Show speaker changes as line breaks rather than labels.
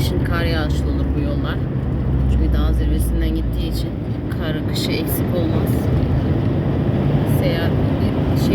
kışın kar yağışlı olur bu yollar. Çünkü dağ zirvesinden gittiği için kar kışı eksik olmaz. Seyahat şey.